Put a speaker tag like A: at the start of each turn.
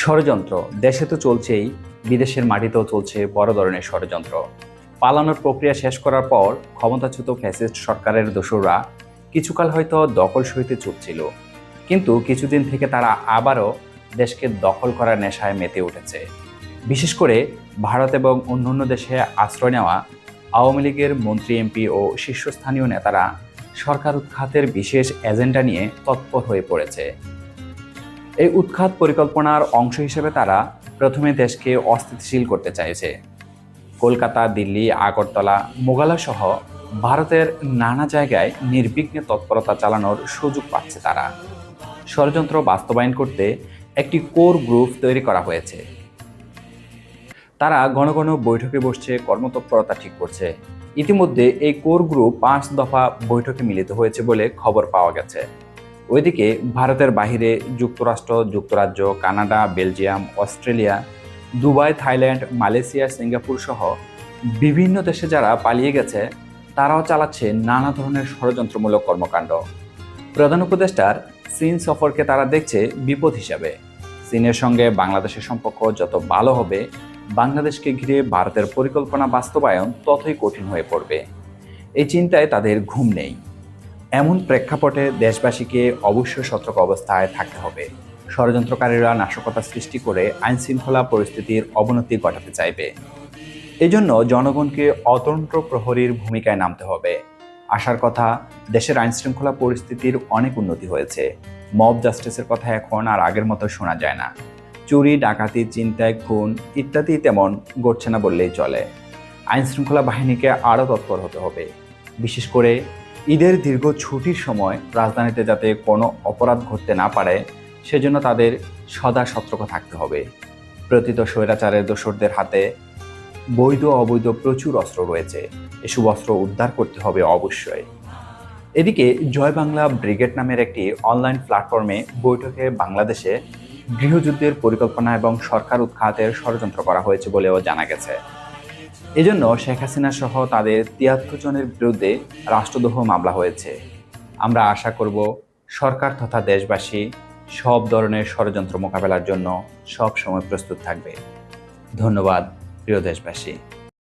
A: ষড়যন্ত্র। দেশে তো চলছেই, বিদেশের মাটিতেও চলছে বড় ধরনের ষড়যন্ত্র। পালানোর প্রক্রিয়া শেষ করার পর ক্ষমতাচ্যুত ফ্যাসিস্ট সরকারের দোসররা কিছুকাল হয়তো দখল সহিতে চুপছিল কিন্তু কিছুদিন থেকে তারা আবারও দেশকে দখল করার নেশায় মেতে উঠেছে। বিশেষ করে ভারত এবং অন্যান্য দেশে আশ্রয় নেওয়া আওয়ামী লীগের মন্ত্রী, এমপি ও শীর্ষস্থানীয় নেতারা সরকার উৎখাতের বিশেষ এজেন্ডা নিয়ে তৎপর হয়ে পড়েছে। এই উৎখাত পরিকল্পনার অংশ হিসেবে তারা প্রথমে দেশকে অস্থিতিশীল করতে চাইছে। কলকাতা, দিল্লি, আগরতলা, মোগালা সহ ভারতের নানা জায়গায় নির্বিঘ্নে তৎপরতা চালানোর সুযোগ পাচ্ছে তারা। ষড়যন্ত্র বাস্তবায়ন করতে একটি কোর গ্রুপ তৈরি করা হয়েছে। তারা ঘন ঘন বৈঠকে বসছে, কর্মতৎপরতা ঠিক করছে। ইতিমধ্যে এই কোর গ্রুপ পাঁচ দফা বৈঠকে মিলিত হয়েছে বলে খবর পাওয়া গেছে। ওইদিকে ভারতের বাহিরে যুক্তরাষ্ট্র, যুক্তরাজ্য, Canada, Belgium, Australia, Dubai, Thailand, Malaysia, Singapore সহ বিভিন্ন দেশে যারা পালিয়ে গেছে, তারাও চালাচ্ছে নানা ধরনের ষড়যন্ত্রমূলক কর্মকাণ্ড। প্রধান উপদেষ্টার চীন সফরকে তারা দেখছে বিপদ হিসাবে। চীনের সঙ্গে বাংলাদেশের সম্পর্ক যত ভালো হবে, বাংলাদেশকে ঘিরে ভারতের পরিকল্পনা বাস্তবায়ন ততই কঠিন হয়ে পড়বে। এই চিন্তায় তাদের ঘুম নেই। এমন প্রেক্ষাপটে দেশবাসীকে অবশ্যই সতর্ক অবস্থায় থাকতে হবে। ষড়যন্ত্রকারীরা নাশকতা সৃষ্টি করে আইন শৃঙ্খলা পরিস্থিতির অবনতি ঘটাতে চাইবে। এজন্য জনগণকে অতন্ত্র প্রহরীর ভূমিকায় নামতে হবে। আসার কথা, দেশের আইন শৃঙ্খলা পরিস্থিতির অনেক উন্নতি হয়েছে। মব জাস্টিসের কথা এখন আর আগের মতো শোনা যায় না। চুরি, ডাকাতি, চিন্তায় খুন ইত্যাদি তেমন ঘটছে না বললেই চলে। আইন শৃঙ্খলা বাহিনীকে আরও তৎপর হতে হবে। বিশেষ করে ঈদের দীর্ঘ ছুটির সময় রাজধানীতে যাতে কোনো অপরাধ ঘটতে না পারে, সেজন্য তাদের সদা সতর্ক থাকতে হবে। প্রতীত স্বৈরাচারের দোসরদের হাতে বৈধ অবৈধ প্রচুর অস্ত্র রয়েছে। এসব অস্ত্র উদ্ধার করতে হবে অবশ্যই। এদিকে জয় বাংলা ব্রিগেড নামের একটি অনলাইন প্ল্যাটফর্মে বৈঠকে বাংলাদেশে গৃহযুদ্ধের পরিকল্পনা এবং সরকার উৎখাতের ষড়যন্ত্র করা হয়েছে বলেও জানা গেছে। এজন্য শেখ হাসিনা সহ তাদের তিয়াত্তর জনের বিরুদ্ধে রাষ্ট্রদ্রোহ মামলা হয়েছে। আমরা আশা করব সরকার তথা দেশবাসী সব ধরনের ষড়যন্ত্র মোকাবেলার জন্য সব সময় প্রস্তুত থাকবে। ধন্যবাদ, প্রিয় দেশবাসী।